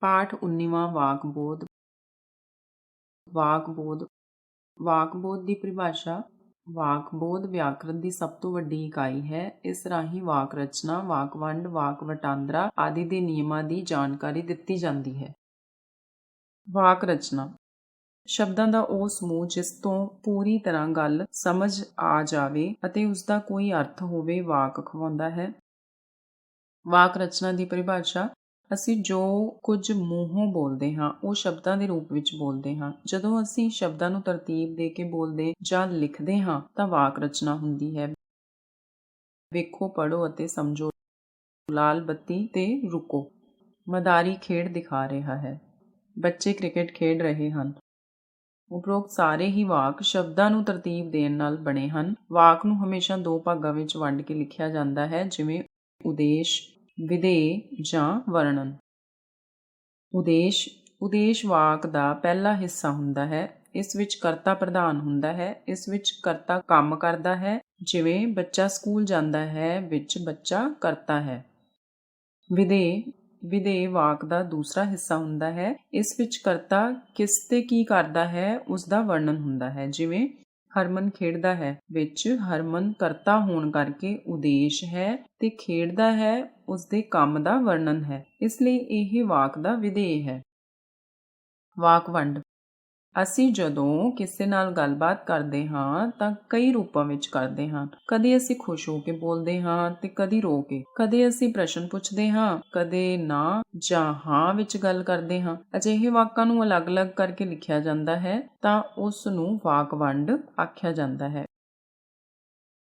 ਪਾਠ 19ਵਾਂ ਵਾਕਬੋਧ ਵਾਕਬੋਧ ਵਾਕ ਬੋਧ ਦੀ ਪਰਿਭਾਸ਼ਾ, ਵਾਕ ਬੋਧ ਵਿਆਕਰਣ ਦੀ ਸਭ ਤੋਂ ਵੱਡੀ ਇਕਾਈ ਹੈ। ਇਸ ਰਾਹੀਂ ਵਾਕ ਰਚਨਾ, ਵਾਕ ਵੰਡ, ਵਾਕ ਵਟਾਂਦਰਾ ਆਦਿ ਦੇ ਨਿਯਮਾਂ ਦੀ ਜਾਣਕਾਰੀ ਦਿੱਤੀ ਜਾਂਦੀ ਹੈ। ਵਾਕ ਰਚਨਾ। ਸ਼ਬਦਾਂ ਦਾ ਉਹ ਸਮੂਹ ਜਿਸ ਤੋਂ ਪੂਰੀ ਤਰ੍ਹਾਂ ਗੱਲ, ਸਮਝ ਆ ਜਾਵੇ ਅਤੇ ਉਸ ਦਾ ਕੋਈ ਅਰਥ ਹੋਵੇ, ਵਾਕ ਖਵਾਉਂਦਾ ਹੈ। ਵਾਕ ਰਚਨਾ ਦੀ ਪਰਿਭਾਸ਼ਾ। ਅਸੀਂ ਜੋ ਕੁਝ ਮੂੰਹੋਂ ਬੋਲਦੇ ਹਾਂ, ਉਹ ਸ਼ਬਦਾਂ ਦੇ ਰੂਪ ਵਿੱਚ ਬੋਲਦੇ ਹਾਂ। ਜਦੋਂ ਅਸੀਂ ਸ਼ਬਦਾਂ ਨੂੰ ਤਰਤੀਬ ਦੇ ਕੇ ਬੋਲਦੇ ਜਾਂ ਲਿਖਦੇ ਹਾਂ, ਤਾਂ ਵਾਕ ਰਚਨਾ ਹੁੰਦੀ ਹੈ। ਵੇਖੋ ਪੜੋ ਅਤੇ ਸਮਝੋ। ਲਾਲ ਬੱਤੀ ਤੇ ਰੁਕੋ। ਮਦਾਰੀ ਖੇਡ ਦਿਖਾ ਰਿਹਾ ਹੈ। ਬੱਚੇ ਕ੍ਰਿਕਟ ਖੇਡ ਰਹੇ ਹਨ। ਉਪਰੋਕਤ ਸਾਰੇ ਹੀ ਵਾਕ ਸ਼ਬਦਾਂ ਨੂੰ ਤਰਤੀਬ ਦੇਣ ਨਾਲ ਬਣੇ ਹਨ। ਵਾਕ ਨੂੰ ਹਮੇਸ਼ਾ ਦੋ ਭਾਗਾਂ ਵਿੱਚ ਵੰਡ ਕੇ ਲਿਖਿਆ ਜਾਂਦਾ ਹੈ, ਜਿਵੇਂ ਉਦੇਸ਼ ਵਿਧੇਯ ਜਾਂ ਵਰਣਨ। ਉਦੇਸ਼ ਉਦੇਸ਼ ਵਾਕ ਦਾ ਪਹਿਲਾ ਹਿੱਸਾ ਹੁੰਦਾ ਹੈ। ਇਸ ਵਿੱਚ ਕਰਤਾ ਪ੍ਰਧਾਨ ਹੁੰਦਾ ਹੈ। ਇਸ ਵਿੱਚ ਕਰਤਾ ਕੰਮ ਕਰਦਾ ਹੈ। ਜਿਵੇਂ ਬੱਚਾ ਸਕੂਲ ਜਾਂਦਾ ਹੈ, ਵਿੱਚ ਬੱਚਾ ਕਰਤਾ ਹੈ। ਵਿਧੇਯ ਵਿਧੇਯ ਵਾਕ ਦਾ ਦੂਸਰਾ ਹਿੱਸਾ ਹੁੰਦਾ ਹੈ। ਇਸ ਵਿੱਚ ਕਰਤਾ ਕਿਸ ਤੇ ਕੀ ਕਰਦਾ ਹੈ, ਉਸ ਦਾ ਵਰਣਨ ਹੁੰਦਾ ਹੈ। ਜਿਵੇਂ ਹਰਮਨ ਖੇਡਦਾ ਹੈ, ਵਿੱਚ ਹਰਮਨ ਕਰਤਾ ਹੋਣ ਕਰਕੇ ਉਦੇਸ਼ ਹੈ ਤੇ ਖੇਡਦਾ ਹੈ ਉਸ ਦੇ ਕੰਮ ਦਾ ਵਰਣਨ ਹੈ। ਇਸ ਲਈ ਇਹ ਵਾਕ ਦਾ ਵਿਧੇਯ ਹੈ। ਵਾਕ ਵੰਡ। ਅਸੀਂ ਜਦੋਂ ਕਿਸੇ ਨਾਲ ਗੱਲਬਾਤ ਕਰਦੇ ਹਾਂ ਤਾਂ ਕਈ ਰੂਪਾਂ ਵਿੱਚ ਕਰਦੇ ਹਾਂ। ਕਦੇ ਅਸੀਂ ਖੁਸ਼ ਹੋ ਕੇ ਬੋਲਦੇ ਹਾਂ ਤੇ ਕਦੀ ਰੋ ਕੇ। ਕਦੇ ਅਸੀਂ ਪ੍ਰਸ਼ਨ ਪੁੱਛਦੇ ਹਾਂ, ਕਦੇ ਨਾ ਜਾਂ ਹਾਂ ਵਿੱਚ ਗੱਲ ਕਰਦੇ ਹਾਂ। ਅਜਿਹੇ ਵਾਕਾਂ ਨੂੰ ਅਲੱਗ-ਅਲੱਗ ਕਰਕੇ ਲਿਖਿਆ ਜਾਂਦਾ ਹੈ ਤਾਂ ਉਸ ਨੂੰ ਵਾਕ ਵੰਡ ਆਖਿਆ ਜਾਂਦਾ ਹੈ।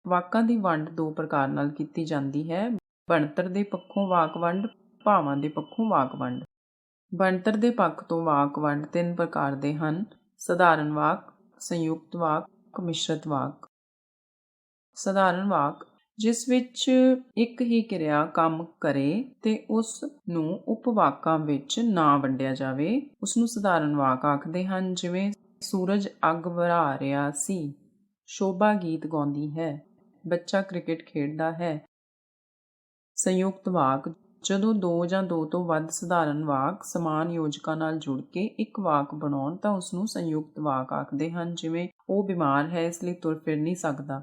ਵਾਕਾਂ ਦੀ ਵੰਡ ਦੋ ਪ੍ਰਕਾਰ ਨਾਲ ਕੀਤੀ ਜਾਂਦੀ ਹੈ। ਬਣਤਰ ਦੇ ਪੱਖੋਂ ਵਾਕ ਵੰਡ, ਭਾਵਾਂ ਦੇ ਪੱਖੋਂ ਵਾਕ ਵੰਡ। ਬਣਤਰ ਦੇ ਪੱਖ ਤੋਂ ਵਾਕ ਵੰਡ ਤਿੰਨ ਪ੍ਰਕਾਰ ਦੇ ਹਨ। ਸਧਾਰਨ ਵਾਕ, ਸੰਯੁਕਤ ਵਾਕ, ਮਿਸ਼ਰਤ ਵਾਕ। ਸਧਾਰਨ ਵਾਕ, ਜਿਸ ਵਿੱਚ ਇੱਕ ਹੀ ਕਿਰਿਆ ਕੰਮ ਕਰੇ ਤੇ ਉਸ ਨੂੰ ਉਪਵਾਕਾਂ ਵਿੱਚ ਨਾ ਵੰਡਿਆ ਜਾਵੇ ਉਸ ਨੂੰ ਸਧਾਰਨ ਵਾਕ ਆਖਦੇ ਹਨ, ਜਿਵੇਂ, ਸੂਰਜ ਅੱਗ ਵਰਾ ਰਿਹਾ ਸੀ, ਸ਼ੋਭਾ ਗੀਤ ਗਾਉਂਦੀ ਹੈ, ਬੱਚਾ ਕ੍ਰਿਕਟ ਖੇਡਦਾ ਹੈ। ਸੰਯੁਕਤ ਵਾਕ ਜਦੋਂ ਦੋ ਜਾਂ ਦੋ ਤੋਂ ਵੱਧ ਸਧਾਰਨ ਵਾਕ ਸਮਾਨ ਯੋਜਕਾਂ ਨਾਲ ਜੁੜ ਕੇ ਇੱਕ ਵਾਕ ਬਣਾਉਣ ਤਾਂ ਉਸ ਨੂੰ ਸੰਯੁਕਤ ਵਾਕ ਆਖਦੇ ਹਨ, ਜਿਵੇਂ, ਉਹ ਬਿਮਾਰ ਹੈ, ਇਸ ਲਈ ਤੁਰ ਫਿਰ ਨਹੀਂ ਸਕਦਾ।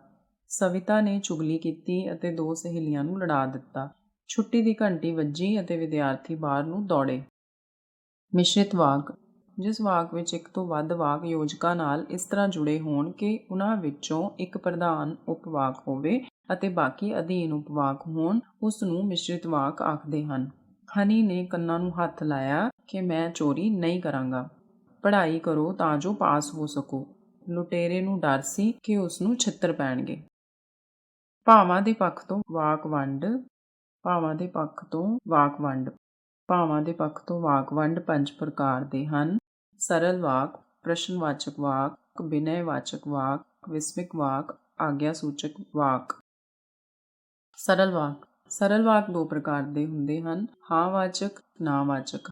ਸਵਿਤਾ ਨੇ ਚੁਗਲੀ ਕੀਤੀ ਅਤੇ ਦੋ ਸਹੇਲੀਆਂ ਨੂੰ ਲੜਾ ਦਿੱਤਾ। ਛੁੱਟੀ ਦੀ ਘੰਟੀ ਵੱਜੀ ਅਤੇ ਵਿਦਿਆਰਥੀ ਬਾਹਰ ਨੂੰ ਦੌੜੇ। ਮਿਸ਼ਰਿਤ ਵਾਕ, ਜਿਸ ਵਾਕ ਵਿੱਚ ਇੱਕ ਤੋਂ ਵੱਧ ਵਾਕ ਯੋਜਕਾਂ ਨਾਲ ਇਸ ਤਰ੍ਹਾਂ ਜੁੜੇ ਹੋਣ ਕਿ ਉਹਨਾਂ ਵਿੱਚੋਂ ਇੱਕ ਪ੍ਰਧਾਨ ਉਪਵਾਕ ਹੋਵੇ ਅਤੇ ਬਾਕੀ ਅਧੀਨ ਉਪਵਾਕ ਹੋਣ ਉਸ ਨੂੰ ਮਿਸ਼ਰਿਤ ਵਾਕ ਆਖਦੇ ਹਨ। ਹਨੀ ਨੇ ਕੰਨਾਂ ਨੂੰ ਹੱਥ ਲਾਇਆ ਕਿ ਮੈਂ ਚੋਰੀ ਨਹੀਂ ਕਰਾਂਗਾ। ਪੜ੍ਹਾਈ ਕਰੋ ਤਾਂ ਜੋ ਪਾਸ ਹੋ ਸਕੋ। ਲੁਟੇਰੇ ਨੂੰ ਡਰ ਸੀ ਕਿ ਉਸ ਨੂੰ ਛਿੱਤਰ ਪੈਣਗੇ। ਭਾਵਾਂ ਦੇ ਪੱਖ ਤੋਂ ਵਾਕ ਵੰਡ, ਭਾਵਾਂ ਦੇ ਪੱਖ ਤੋਂ ਵਾਕ ਵੰਡ, ਭਾਵਾਂ ਦੇ ਪੱਖ ਤੋਂ ਵਾਕ ਵੰਡ ਪੰਜ ਪ੍ਰਕਾਰ ਦੇ ਹਨ। ਸਰਲ ਵਾਕ, ਪ੍ਰਸ਼ਨਵਾਚਕ ਵਾਕ ਬਿਨੈਵਾਚਕ ਵਾਕ ਵਿਸਮਿਕ ਵਾਕ ਆਗਿਆ ਸੂਚਕ ਵਾਕ। ਸਰਲ ਵਾਕ ਸਰਲ ਵਾਕ ਦੋ ਪ੍ਰਕਾਰ ਦੇ ਹੁੰਦੇ ਹਨ, ਹਾਂ ਵਾਚਕ, ਨਾ ਵਾਚਕ।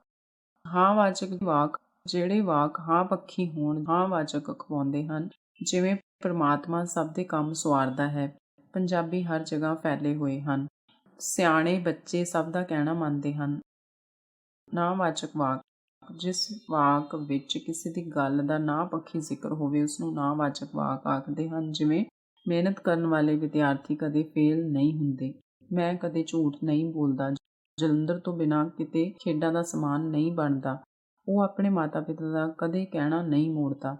ਹਾਂ ਵਾਚਕ ਵਾਕ, ਜਿਹੜੇ ਵਾਕ ਹਾਂ ਪੱਖੀ ਹੋਣ, ਹਾਂ ਵਾਚਕ ਅਖਵਾਉਂਦੇ ਹਨ, ਜਿਵੇਂ ਪ੍ਰਮਾਤਮਾ ਸਭ ਦੇ ਕੰਮ ਸਵਾਰਦਾ ਹੈ, ਪੰਜਾਬੀ ਹਰ ਜਗ੍ਹਾ ਫੈਲੇ ਹੋਏ ਹਨ, ਸਿਆਣੇ ਬੱਚੇ ਸਭ ਦਾ ਕਹਿਣਾ ਮੰਨਦੇ ਹਨ। ਨਾ ਵਾਚਕ ਵਾਕ, ਜਿਸ ਵਾਕ ਵਿੱਚ ਕਿਸੇ ਦੀ ਗੱਲ ਦਾ ਨਾ ਪੱਖੀ ਜ਼ਿਕਰ ਹੋਵੇ ਉਸ ਨੂੰ ਨਾ ਵਾਚਕ ਵਾਕ ਆਖਦੇ ਹਨ, ਜਿਵੇਂ ਮਿਹਨਤ ਕਰਨ ਵਾਲੇ ਵਿਦਿਆਰਥੀ ਕਦੇ ਫੇਲ ਨਹੀਂ ਹੁੰਦੇ। ਮੈਂ ਕਦੇ ਝੂਠ ਨਹੀਂ ਬੋਲਦਾ। ਜਲੰਧਰ ਤੋਂ ਬਿਨਾਂ ਕਿਤੇ ਖੇਡਾਂ ਦਾ ਸਮਾਨ ਨਹੀਂ ਬਣਦਾ। ਉਹ ਆਪਣੇ ਮਾਤਾ-ਪਿਤਾ ਦਾ ਕਦੇ ਕਹਿਣਾ ਨਹੀਂ ਮੋੜਦਾ।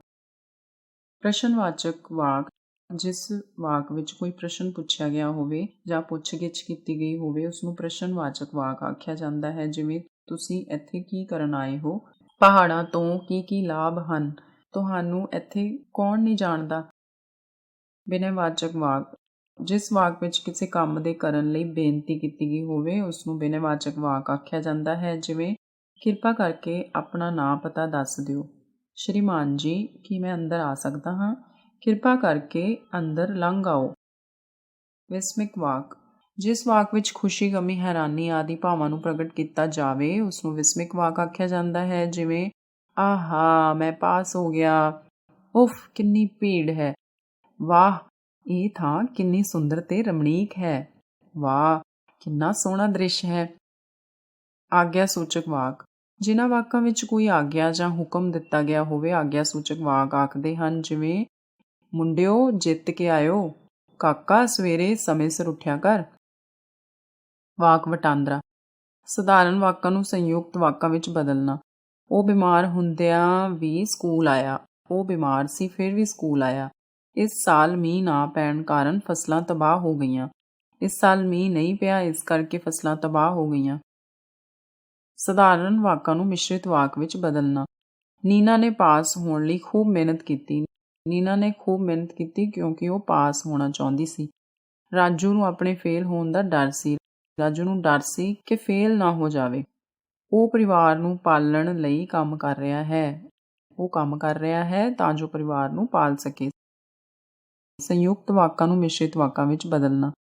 ਪ੍ਰਸ਼ਨਵਾਚਕ ਵਾਕ, ਜਿਸ ਵਾਕ ਵਿੱਚ ਕੋਈ ਪ੍ਰਸ਼ਨ ਪੁੱਛਿਆ ਗਿਆ ਹੋਵੇ ਜਾਂ ਪੁੱਛਗਿੱਛ ਕੀਤੀ ਗਈ ਹੋਵੇ ਉਸ ਨੂੰ ਪ੍ਰਸ਼ਨਵਾਚਕ ਵਾਕ ਆਖਿਆ ਜਾਂਦਾ ਹੈ। ਜਿਵੇਂ, ਤੁਸੀਂ ਇੱਥੇ ਕੀ ਕਰਨ ਆਏ ਹੋ? ਪਹਾੜਾਂ ਤੋਂ ਕੀ ਕੀ ਲਾਭ ਹਨ? ਤੁਹਾਨੂੰ ਇੱਥੇ ਕੌਣ ਨਹੀਂ ਜਾਣਦਾ? ਬਿਨੈਵਾਚਕ ਵਾਕ, ਜਿਸ ਵਾਕ ਵਿੱਚ ਕਿਸੇ ਕੰਮ ਦੇ ਕਰਨ ਲਈ ਬੇਨਤੀ ਕੀਤੀ ਗਈ ਹੋਵੇ ਉਸ ਨੂੰ ਬਿਨੈਵਾਚਕ ਵਾਕ ਆਖਿਆ ਜਾਂਦਾ ਹੈ। ਜਿਵੇਂ, ਕਿਰਪਾ ਕਰਕੇ ਆਪਣਾ ਨਾਂ ਪਤਾ ਦੱਸ ਦਿਓ। ਸ਼੍ਰੀਮਾਨ ਜੀ, ਕੀ ਮੈਂ ਅੰਦਰ ਆ ਸਕਦਾ ਹਾਂ? ਕਿਰਪਾ ਕਰਕੇ ਅੰਦਰ ਲੰਘ ਆਓ। ਵਿਸਮਿਕ ਵਾਕ, ਜਿਸ ਵਾਕ ਵਿੱਚ ਖੁਸ਼ੀ, ਗਮੀ, ਹੈਰਾਨੀ ਆਦਿ ਭਾਵਾਂ ਨੂੰ ਪ੍ਰਗਟ ਕੀਤਾ ਜਾਵੇ ਉਸ ਨੂੰ ਵਿਸਮਿਕ ਵਾਕ ਆਖਿਆ ਜਾਂਦਾ ਹੈ। ਜਿਵੇਂ, ਆਹਾ, ਮੈਂ ਪਾਸ ਹੋ ਗਿਆ। ਉਫ, ਕਿੰਨੀ ਭੀੜ ਹੈ। ਵਾਹ, ਇਹ ਥਾਂ ਕਿੰਨੀ ਸੁੰਦਰ ਤੇ ਰਮਣੀਕ ਹੈ। ਵਾਹ, ਕਿੰਨਾ ਸੋਹਣਾ ਦ੍ਰਿਸ਼ ਹੈ। ਆਗਿਆ ਸੂਚਕ ਵਾਕ। ਜਿਨ੍ਹਾਂ ਵਾਕਾਂ ਵਿੱਚ ਕੋਈ ਆਗਿਆ ਜਾਂ ਹੁਕਮ ਦਿੱਤਾ ਗਿਆ ਹੋਵੇ, ਆਗਿਆ ਸੂਚਕ ਵਾਕ ਆਖਦੇ ਹਨ, ਜਿਵੇਂ, ਮੁੰਡਿਓ, ਜਿੱਤ ਕੇ ਆਇਓ। ਕਾਕਾ, ਸਵੇਰੇ ਸਮੇਂ ਸਿਰ ਉੱਠਿਆ ਕਰ। ਵਾਕ ਵਟਾਂਦਰਾ। ਸਧਾਰਨ ਵਾਕਾਂ ਨੂੰ ਸੰਯੁਕਤ ਵਾਕਾਂ ਵਿੱਚ ਬਦਲਣਾ। ਉਹ ਬਿਮਾਰ ਹੁੰਦਿਆਂ ਵੀ ਸਕੂਲ ਆਇਆ। ਉਹ ਬਿਮਾਰ ਸੀ, ਫਿਰ ਵੀ ਸਕੂਲ ਆਇਆ। ਇਸ ਸਾਲ ਮੀਂਹ ਨਾ ਪੈਣ ਕਾਰਨ ਫਸਲਾਂ ਤਬਾਹ ਹੋ ਗਈਆਂ। ਇਸ ਸਾਲ ਮੀਂਹ ਨਹੀਂ ਪਿਆ, ਇਸ ਕਰਕੇ ਫਸਲਾਂ ਤਬਾਹ ਹੋ ਗਈਆਂ। ਸਧਾਰਨ ਵਾਕਾਂ ਨੂੰ ਮਿਸ਼ਰਿਤ ਵਾਕ ਵਿੱਚ ਬਦਲਣਾ। ਨੀਨਾ ਨੇ ਪਾਸ ਹੋਣ ਲਈ ਖੂਬ ਮਿਹਨਤ ਕੀਤੀ। ਨੀਨਾ ਨੇ ਖੂਬ ਮਿਹਨਤ ਕੀਤੀ ਕਿਉਂਕਿ ਉਹ ਪਾਸ ਹੋਣਾ ਚਾਹੁੰਦੀ ਸੀ। ਰਾਜੂ ਨੂੰ ਆਪਣੇ ਫੇਲ ਹੋਣ ਦਾ ਡਰ ਸੀ। ਰਾਜੂ ਨੂੰ ਡਰ ਸੀ ਕਿ ਫੇਲ ਨਾ ਹੋ ਜਾਵੇ। ਉਹ ਪਰਿਵਾਰ ਨੂੰ ਪਾਲਣ ਲਈ ਕੰਮ ਕਰ ਰਿਹਾ ਹੈ। ਉਹ ਕੰਮ ਕਰ ਰਿਹਾ ਹੈ ਤਾਂ ਜੋ ਪਰਿਵਾਰ ਨੂੰ ਪਾਲ ਸਕੇ। ਸੰਯੁਕਤ ਵਾਕਾਂ ਨੂੰ ਮਿਸ਼ਰਿਤ ਵਾਕਾਂ ਵਿੱਚ ਬਦਲਣਾ।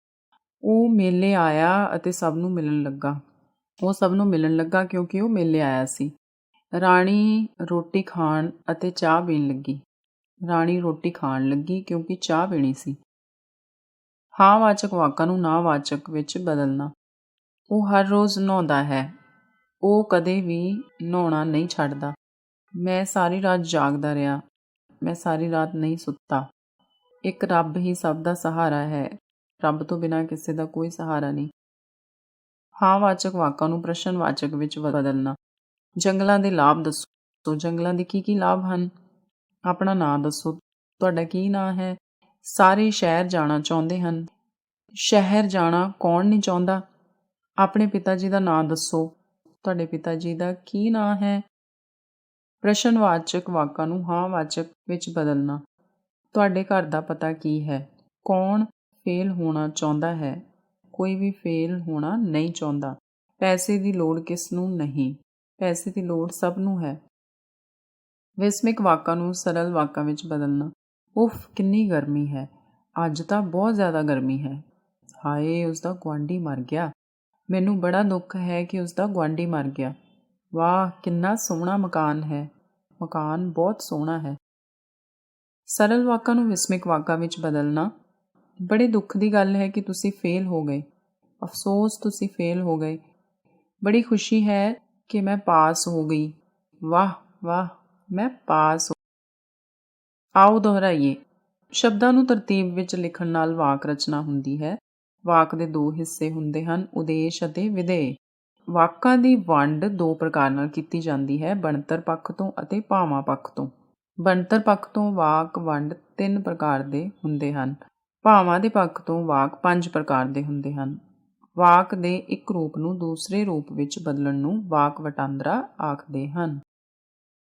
ਉਹ ਮੇਲੇ ਆਇਆ ਅਤੇ ਸਭ ਨੂੰ ਮਿਲਣ ਲੱਗਾ। ਉਹ ਸਭ ਨੂੰ ਮਿਲਣ ਲੱਗਾ ਕਿਉਂਕਿ ਉਹ ਮੇਲੇ ਆਇਆ ਸੀ। ਰਾਣੀ ਰੋਟੀ ਖਾਣ ਅਤੇ ਚਾਹ ਪੀਣ ਲੱਗੀ। ਰਾਣੀ ਰੋਟੀ ਖਾਣ ਲੱਗੀ ਕਿਉਂਕਿ ਚਾਹ ਪੀਣੀ ਸੀ। ਹਾਂ, ਵਾਚਕ ਵਾਕਾਂ ਨੂੰ ਨਾ ਵਾਚਕ ਵਿੱਚ ਬਦਲਣਾ। ਉਹ ਹਰ ਰੋਜ਼ ਨਹਾਉਂਦਾ ਹੈ। ਉਹ ਕਦੇ ਵੀ ਨਹਾਉਣਾ ਨਹੀਂ ਛੱਡਦਾ। ਮੈਂ ਸਾਰੀ ਰਾਤ ਜਾਗਦਾ ਰਿਹਾ। ਮੈਂ ਸਾਰੀ ਰਾਤ ਨਹੀਂ ਸੁੱਤਾ। ਇੱਕ ਰੱਬ ਹੀ ਸਭ ਦਾ ਸਹਾਰਾ ਹੈ। ਰੱਬ ਤੋਂ ਬਿਨਾਂ ਕਿਸੇ ਦਾ ਕੋਈ ਸਹਾਰਾ ਨਹੀਂ। ਹਾਂ, ਵਾਚਕ ਵਾਕਾਂ ਨੂੰ ਪ੍ਰਸ਼ਨ ਵਾਚਕ ਵਿੱਚ ਬਦਲਣਾ। ਜੰਗਲਾਂ ਦੇ ਲਾਭ ਦੱਸੋ। ਜੰਗਲਾਂ ਦੇ ਕੀ ਕੀ ਲਾਭ ਹਨ? ਆਪਣਾ ਨਾਂ ਦੱਸੋ। ਤੁਹਾਡਾ ਕੀ ਨਾਂ ਹੈ? ਸਾਰੇ ਸ਼ਹਿਰ ਜਾਣਾ ਚਾਹੁੰਦੇ ਹਨ। ਸ਼ਹਿਰ ਜਾਣਾ ਕੌਣ ਨਹੀਂ ਚਾਹੁੰਦਾ? ਆਪਣੇ ਪਿਤਾ ਜੀ ਦਾ ਨਾਂ ਦੱਸੋ। ਤੁਹਾਡੇ ਪਿਤਾ ਜੀ ਦਾ ਕੀ ਨਾਂ ਹੈ? ਪ੍ਰਸ਼ਨਵਾਚਕ ਵਾਕਾਂ ਨੂੰ ਹਾਂ, ਵਾਚਕ ਵਿੱਚ ਬਦਲਣਾ। ਤੁਹਾਡੇ ਘਰ ਦਾ ਪਤਾ ਕੀ ਹੈ? ਕੌਣ ਫੇਲ ਹੋਣਾ ਚਾਹੁੰਦਾ ਹੈ? ਕੋਈ ਵੀ ਫੇਲ ਹੋਣਾ ਨਹੀਂ ਚਾਹੁੰਦਾ। ਪੈਸੇ ਦੀ ਲੋੜ ਕਿਸ ਨੂੰ ਨਹੀਂ? ਪੈਸੇ ਦੀ ਲੋੜ ਸਭ ਨੂੰ ਹੈ। ਵਿਸਮਿਕ ਵਾਕਾਂ ਨੂੰ ਸਰਲ ਵਾਕਾਂ ਵਿੱਚ ਬਦਲਣਾ। ਉਫ, ਕਿੰਨੀ ਗਰਮੀ ਹੈ। ਅੱਜ ਤਾਂ ਬਹੁਤ ਜ਼ਿਆਦਾ ਗਰਮੀ ਹੈ। ਹਾਏ ਉਸ ਦਾ ਗੁਆਂਢੀ ਮਰ ਗਿਆ। ਮੈਨੂੰ ਬੜਾ ਦੁੱਖ ਹੈ ਕਿ ਉਸ ਦਾ ਗੁਆਂਢੀ ਮਰ ਗਿਆ। ਵਾਹ, ਕਿੰਨਾ ਸੋਹਣਾ ਮਕਾਨ ਹੈ। ਮਕਾਨ ਬਹੁਤ ਸੋਹਣਾ ਹੈ। ਸਰਲ ਵਾਕਾਂ ਨੂੰ ਵਿਸਮਿਕ ਵਾਕਾਂ ਵਿੱਚ ਬਦਲਣਾ ਬੜੇ ਦੁੱਖ ਦੀ ਗੱਲ ਹੈ ਕਿ ਤੁਸੀਂ ਫੇਲ ਹੋ ਗਏ। ਅਫਸੋਸ, ਤੁਸੀਂ ਫੇਲ ਹੋ ਗਏ। ਬੜੀ ਖੁਸ਼ੀ ਹੈ ਕਿ ਮੈਂ ਪਾਸ ਹੋ ਗਈ। ਵਾਹ ਵਾਹ, ਮੈਂ ਪਾਸ ਆਓ ਦੁਹਰਾਈਏ। ਸ਼ਬਦਾਂ ਨੂੰ ਤਰਤੀਬ ਵਿੱਚ ਲਿਖਣ ਨਾਲ ਵਾਕ ਰਚਨਾ ਹੁੰਦੀ ਹੈ। ਵਾਕ ਦੇ ਦੋ ਹਿੱਸੇ ਹੁੰਦੇ ਹਨ, ਉਦੇਸ਼ ਅਤੇ ਵਿਦੇ ਵਾਕਾਂ ਦੀ ਵੰਡ ਦੋ ਪ੍ਰਕਾਰ ਨਾਲ ਕੀਤੀ ਜਾਂਦੀ ਹੈ, ਬਣਤਰ ਪੱਖ ਤੋਂ ਅਤੇ ਭਾਵਾਂ ਪੱਖ ਤੋਂ। ਬਣਤਰ ਪੱਖ ਤੋਂ ਵਾਕ ਵੰਡ ਤਿੰਨ ਪ੍ਰਕਾਰ ਦੇ ਹੁੰਦੇ ਹਨ। ਭਾਵਾਂ ਦੇ ਪੱਖ ਤੋਂ ਵਾਕ ਪੰਜ ਪ੍ਰਕਾਰ ਦੇ ਹੁੰਦੇ ਹਨ। ਵਾਕ ਦੇ ਇੱਕ ਰੂਪ ਨੂੰ ਦੂਸਰੇ ਰੂਪ ਵਿੱਚ ਬਦਲਣ ਨੂੰ ਵਾਕ ਵਟਾਂਦਰਾ ਆਖਦੇ ਹਨ।